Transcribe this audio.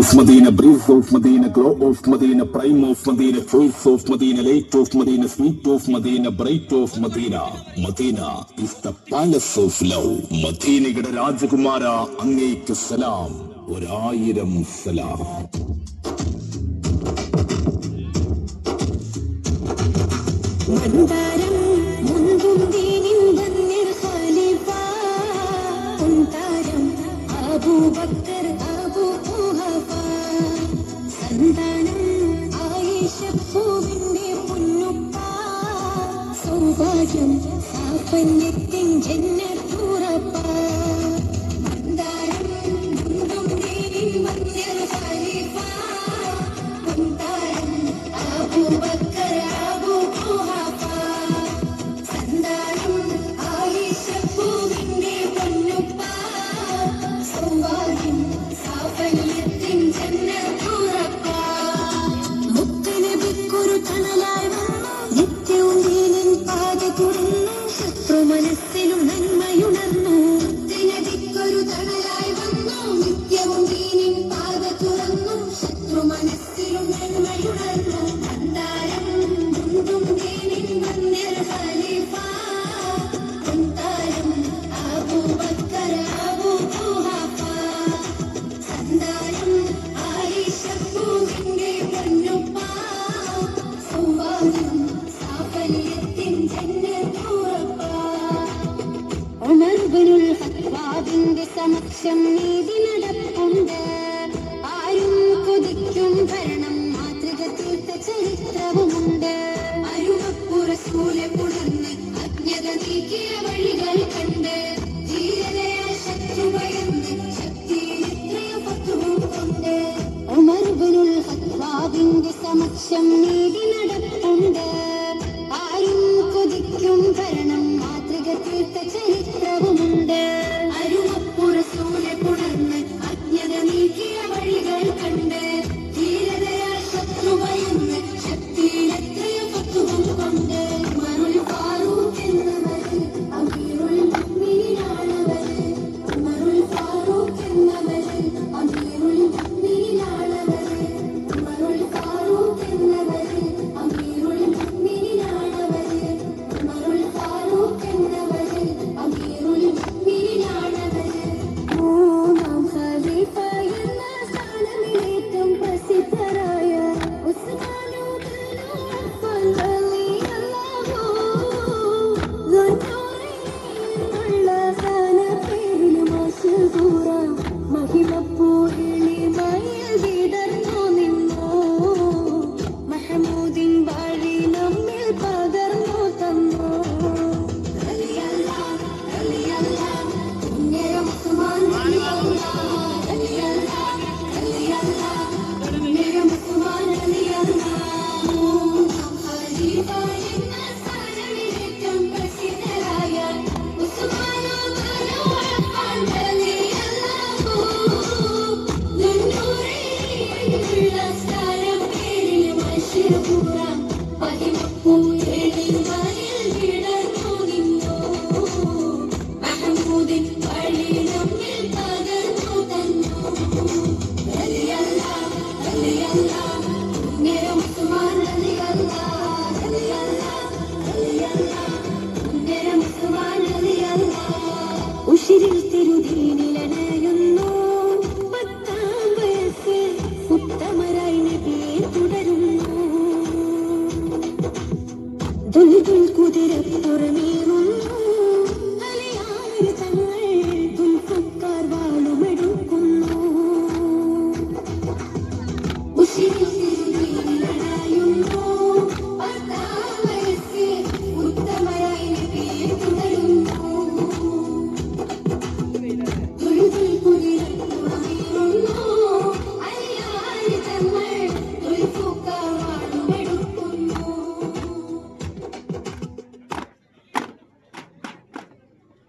Of Medina breeze of Medina glow of Medina prime of Medina choice of Medina light of Medina sweet of Medina bright of Medina Medina is the palace of love മദീനയുടെ രാജകുമാര അങ്ങേക്ക് സലാം. ഒരായിരം സലാം. മന്ദാരം സന്താനം ആയിഷ പൂവിന്റെ പൊന്നുപ്പ സൗഭാഗ്യം സാഫല്യത്തിൻ സമക്ഷം നീതി നടപ്പുണ്ട് ആരും കൊതിക്കും ഭരണം മാതൃക തീർത്ത ചരിത്രവുമുണ്ട് അരുമപ്പുറസൂലെ പുണർന്ന് അജ്ഞത നീക്കിയ വഴികൾ കണ്ട് ധീരതയാൽ ശത്രു ഭയന്ന് ശക്തിയിൽ എത്രയോ പത്തുവും കൊണ്ട് ഉമർ ബിനുൽ സമക്ഷം നീതി നെഞ്ചിൽ തിരുതി പത്താം വയസ്സിൽ ഉത്തമരായി നബിയെ തുടരുന്നു. ദുൽദുൽ കുതിരപ്പുറമേ